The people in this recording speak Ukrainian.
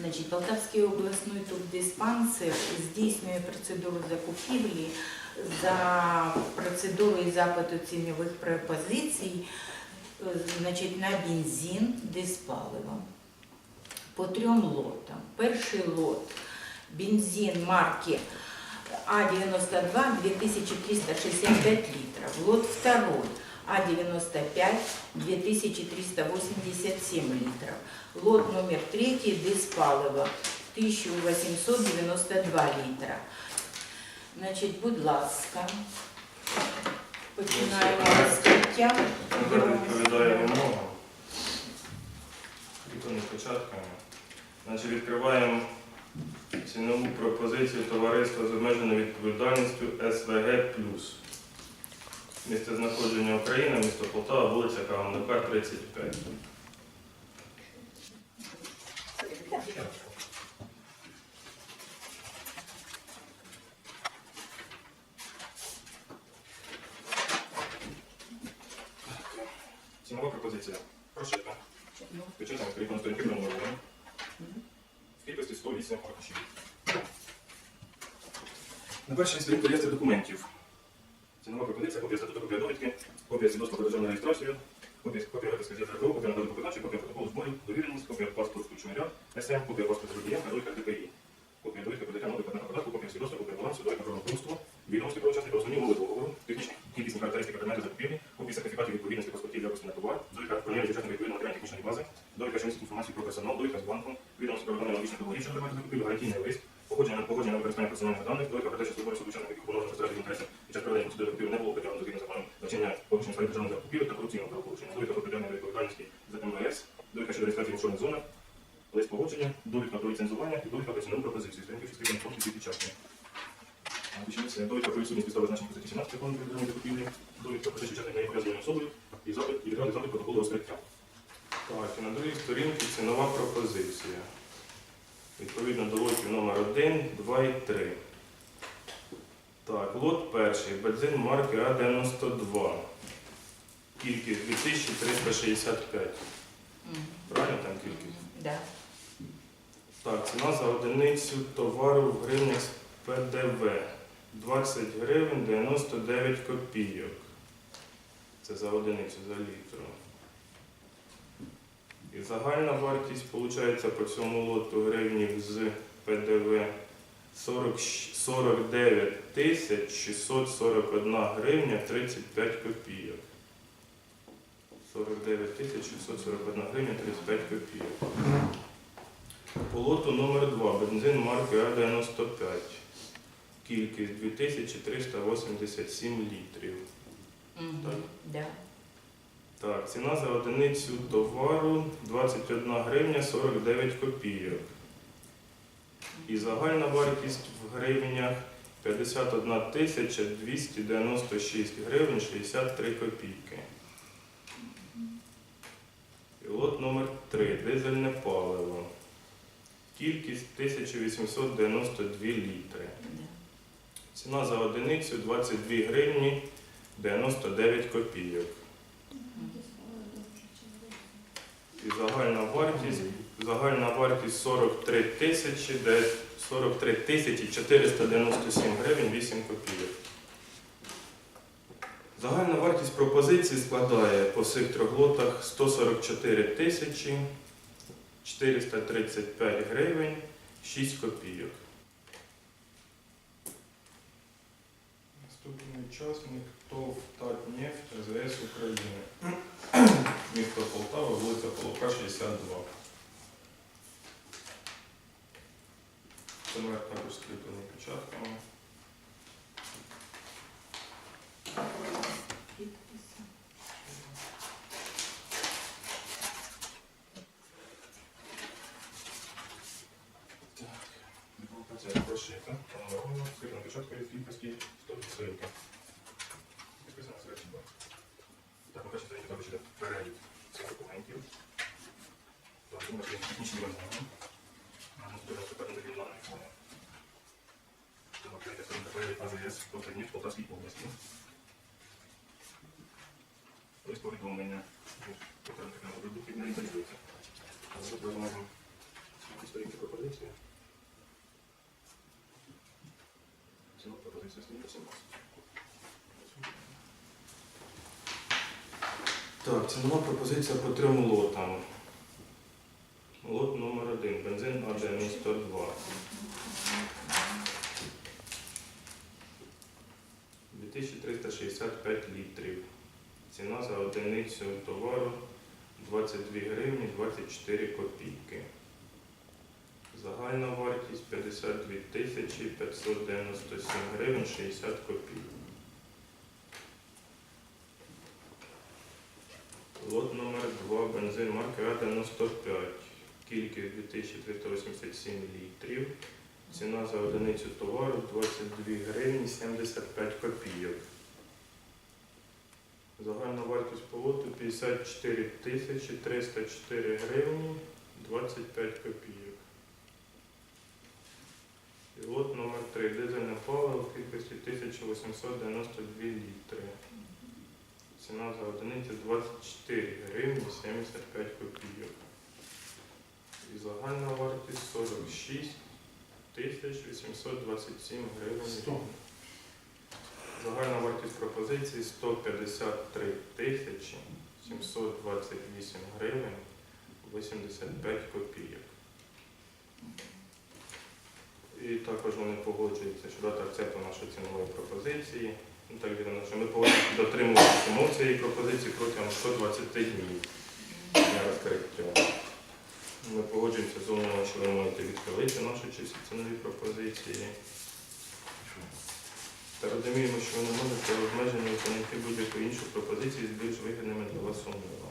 Значить, Полтавський обласний тубдиспансер здійснює процедуру закупівлі за процедурою запиту цінових пропозицій значить, на бензин диспаливо по трьом лотам. Перший лот бензин марки А92 2365 литров. Лот второй А95 2387 литров. Лот номер третий диспаливо 1892 литра. Значить, будь ласка, починаємо розкриття. Тепер відповідає вимогам. Віконними початками. Значить, відкриваємо цінову пропозицію товариства з обмеженою відповідальністю СВГ+. Місце знаходження Україна, місто Полтава, вулиця Каганука, 35. Цінова пропозиція. Прошита. Печатаємо на сторінки пронумеровані. В кількості 108 аркушів. На першій сторінці реєстр документів. Цінова пропозиція, копія статуту, копія довідки, копія свідоцтва про державну реєстрацію, копія, копія з ЗРКО, копія наказу виконавчої, копія протоколу зборів, довіреність, копія паспорту чумиря, СМ, копія паспорту водія, довідка ДПІ, копія довідки про дитя нових податку, копія свідоцтва, копія балансу, довідка про рахунство, відомості про учасника основні умови договору, технічні кількісні характеристики предмету закупівлі, копії сертифікатів відповідності паспортів якості на товар, довідка про наявність учасника відповідної матеріально-технічної бази, довідка, що містить про персонал, довідка з банку, відомості про виконання логічних договорів, що предмету закупівлі, гарантійний лист, погодження погодження на використання персональних даних, довідка про те, що службовець яких інтересів під час проведення процедури закупівлі не було притягнуто згідно законом навчання порушення своїх державних закупівель та корупційного правопорушення, довідка про притягнення відповідальності за МВС, довідка щодо реєстрації в офшорних зонах, лист погодження, довідка про ліцензування і довідка про цінову пропозицію, сторінки частини конкурсів під час. Довідка про відсутність підстави значення статті 17 закону про державні закупівлі, довідка про те, що учасник не є пов'язаною особою, і запит, і відразу запит протоколу розкриття. Так, і на другій сторінці цінова пропозиція. Відповідно до лотів номер 1, 2 і 3. Так, лот перший. Бензин марки А92. Кількість 2365. Мгм. Правильно там кількість? Да. Так, ціна за одиницю товару в гривнях з ПДВ 20 гривень 99 копійок. Це за одиницю, за літру. І загальна вартість виходить по цьому лоту гривнів з ПДВ 40, 49 тисяч 641 гривня 35 копійок. 49 тисяч 641 гривня 35 копійок. По лоту номер 2 бензин марки А95. Кількість 2387 літрів. Так. Да. Так, ціна за одиницю товару 21 гривня 49 копійок. І загальна вартість в гривнях 51 тисяча 296 гривень 63 копійки. І лот номер 3 дизельне паливо. Кількість 1892 літри. Ціна за одиницю 22 гривні 99 копійок. І загальна вартість, загальна вартість 43 тисячі, де 43 тисячі 497 гривень 8 копійок. Загальна вартість пропозиції складає по всіх трьох лотах 144 тисячі 435 гривень 6 копійок. Наступний учасник ТОВ «Татнефть» АЗС України. Місто Полтава, вулиця Полука, 62. Конверт також скріплений печатками. в Полтавській області. Ось повідомлення не реалізується. Зобразимо сторінки пропозиції. Ціла пропозиція знімається. Так, цінова пропозиція по трьом лотам. Лот номер один. бензин А92. 2365 літрів. Ціна за одиницю товару 22 гривні 24 копійки. Загальна вартість 52 тисячі 597 гривень 60 копійок. Лот номер 2 бензин марки А95. Кількість 2387 літрів. Ціна за одиницю товару 22 гривні 75 копійок. Загальна вартість по лоту 54 тисячі 304 гривні 25 копійок. І лот номер 3 дизельне паливо в кількості 1892 літри. Ціна за одиницю 24 гривні 75 копійок. І загальна вартість 46 тисяч 827 гривень. Загальна вартість пропозиції 153 тисячі 728 гривень 85 копійок. І також вони погоджуються щодо акцепту нашої цінової пропозиції. Ну, так відомо, що ми повинні дотримуватися умов цієї пропозиції протягом 120 днів для розкриття. Ми з умовою, що ви можете відхилити наші чисті цінові пропозиції. Та розуміємо, що ви не можете обмежені оцінити будь-яку іншу пропозицію з більш вигідними для вас умовами.